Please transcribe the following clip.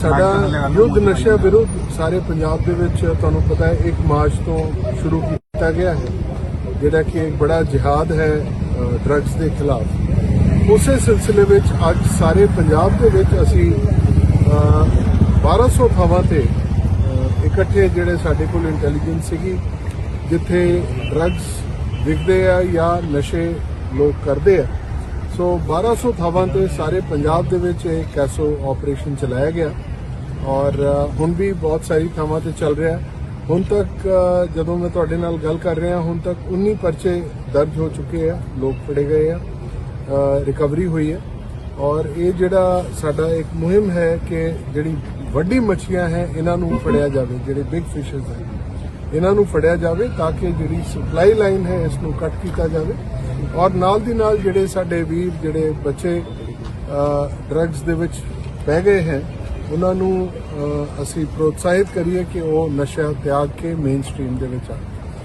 ਸਾਡਾ ਯੁੱਧ ਨਸ਼ਾ ਵਿਰੁੱਧ ਸਾਰੇ ਪੰਜਾਬ ਦੇ ਵਿੱਚ ਤੁਹਾਨੂੰ ਪਤਾ ਹੈ 1 ਮਾਰਚ ਤੋਂ ਸ਼ੁਰੂ ਕੀਤਾ ਗਿਆ ਹੈ ਜਿਹੜਾ ਕਿ ਇੱਕ ਬੜਾ ਜਿਹਾਦ ਹੈ ਡਰੱਗਸ ਦੇ ਖਿਲਾਫ। ਉਸੇ ਸਿਲਸਿਲੇ ਵਿੱਚ ਅੱਜ ਸਾਰੇ ਪੰਜਾਬ ਦੇ ਵਿੱਚ ਅਸੀਂ ਅ, 1200 ਥਾਵਾਂ ਤੇ ਇਕੱਠੇ ਜਿਹੜੇ ਸਾਡੇ ਕੋਲ ਇੰਟੈਲੀਜੈਂਸ ਸੀਗੀ ਜਿੱਥੇ ਡਰੱਗਸ ਵਿਕਦੇ ਆ ਜਾਂ ਨਸ਼ੇ ਲੋਕ ਕਰਦੇ ਆ। ਸੋ 1200 ਥਾਵਾਂ ਤੇ ਸਾਰੇ ਪੰਜਾਬ ਦੇ ਵਿੱਚ ਇਹ ਕੈਸੋ ਆਪਰੇਸ਼ਨ ਚਲਾਇਆ ਗਿਆ ਔਰ ਹੁਣ ਵੀ ਬਹੁਤ ਸਾਰੀ ਥਾਵਾਂ ਤੇ ਚੱਲ ਰਿਹਾ। ਹੁਣ ਤੱਕ ਜਦੋਂ ਮੈਂ ਤੁਹਾਡੇ ਨਾਲ ਗੱਲ ਕਰ ਰਿਹਾ, ਹੁਣ ਤੱਕ 19 ਪਰਚੇ ਦਰਜ ਹੋ ਚੁੱਕੇ ਆ, ਲੋਕ ਫੜੇ ਗਏ ਆ ਰਿਕਵਰੀ ਹੋਈ ਹੈ। ਔਰ ਇਹ ਜਿਹੜਾ ਸਾਡਾ ਇੱਕ ਮੁਹਿੰਮ ਹੈ ਕਿ ਜਿਹੜੀ ਵੱਡੀ ਮੱਛੀਆਂ ਹੈ, ਇਹਨਾਂ ਨੂੰ ਫੜਿਆ ਜਾਵੇ, ਜਿਹੜੇ ਬਿਗ ਫਿਸ਼ਸ ਹੈ। ਇਹਨਾਂ ਨੂੰ ਫੜਿਆ ਜਾਵੇ ਤਾਂ ਕਿ ਜਿਹੜੀ ਸਪਲਾਈ ਲਾਈਨ ਹੈ, ਇਸ ਨੂੰ ਕੱਟ ਕੀਤਾ ਜਾਵੇ। ਔਰ ਨਾਲ ਦੀ ਨਾਲ ਜਿਹੜੇ ਸਾਡੇ ਵੀਰ, ਜਿਹੜੇ ਬੱਚੇ ਡਰੱਗਸ ਦੇ ਵਿੱਚ ਪੈ ਗਏ ਹੈ, ਉਹਨਾਂ ਨੂੰ ਅਸੀਂ ਪ੍ਰੋਤਸਾਹਿਤ ਕਰੀਏ ਕਿ ਉਹ ਨਸ਼ਾ ਤਿਆਗ ਕੇ ਮੇਨ ਸਟ੍ਰੀਮ ਦੇ ਵਿੱਚ ਆਉਣ।